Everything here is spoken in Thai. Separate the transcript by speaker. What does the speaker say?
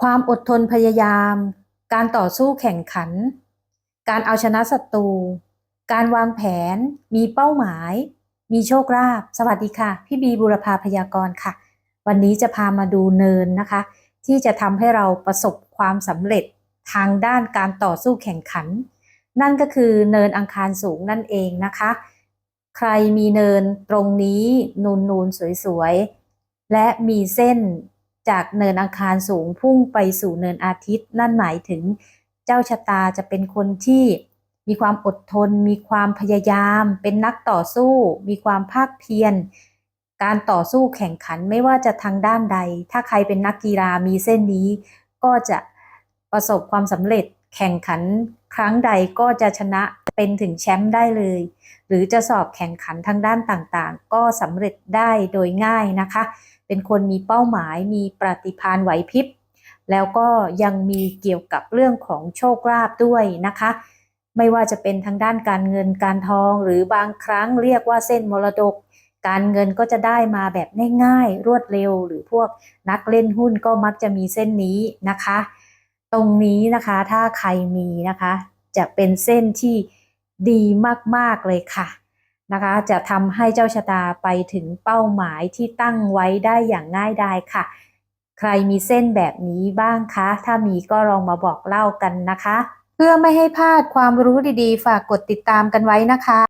Speaker 1: ความอดทนพยายาม การต่อสู้แข่งขัน การเอาชนะศัตรู การวางแผน มีเป้าหมาย มีโชคลาภ สวัสดีค่ะ พี่บีบุรพาพยากรค่ะ วันนี้จะพามาดูเนินนะคะ ที่จะทำให้เราประสบความสำเร็จทางด้านการต่อสู้แข่งขัน นั่นก็คือเนินอังคารสูงนั่นเองนะคะ ใครมีเนินตรงนี้นูนๆสวยๆ และมีเส้น จากเนินอังคารสูงพุ่งไปสู่เนินอาทิตย์ นั่นหมายถึงเจ้าชะตาจะเป็นคนที่มีความอดทน มีความพยายาม เป็นนักต่อสู้ มีความภาคเพียร การต่อสู้แข่งขันไม่ว่าจะทางด้านใด ถ้าใครเป็นนักกีฬามีเส้นนี้ ก็จะประสบความสำเร็จแข่งขันครั้งใดก็จะชนะ เป็นถึงแชมป์ได้เลย หรือจะสอบแข่งขันทางด้านต่างๆ ก็สำเร็จได้โดยง่ายนะคะ เป็นคนมีเป้าหมายมีปฏิภาณไหวพริบ แล้วก็ยังมีเกี่ยวกับเรื่องของโชคลาภด้วยนะคะ ไม่ว่าจะเป็นทางด้านการเงินการทองหรือบางครั้งเรียกว่าเส้นมรดกการเงินก็จะได้มาแบบง่ายๆ รวดเร็ว หรือพวกนักเล่นหุ้นก็มักจะมีเส้นนี้นะคะ ตรงนี้นะคะถ้าใครมีนะคะ จะเป็นเส้นที่ ดีมากๆเลยค่ะนะคะจะทำให้เจ้าชะตาไปถึงเป้าหมายที่ตั้งไว้ได้อย่างง่ายดายค่ะ ใครมีเส้นแบบนี้บ้างคะ ถ้ามีก็ลองมาบอกเล่ากันนะคะ เพื่อไม่ให้พลาดความรู้ดีๆ ฝากกดติดตามกันไว้นะคะ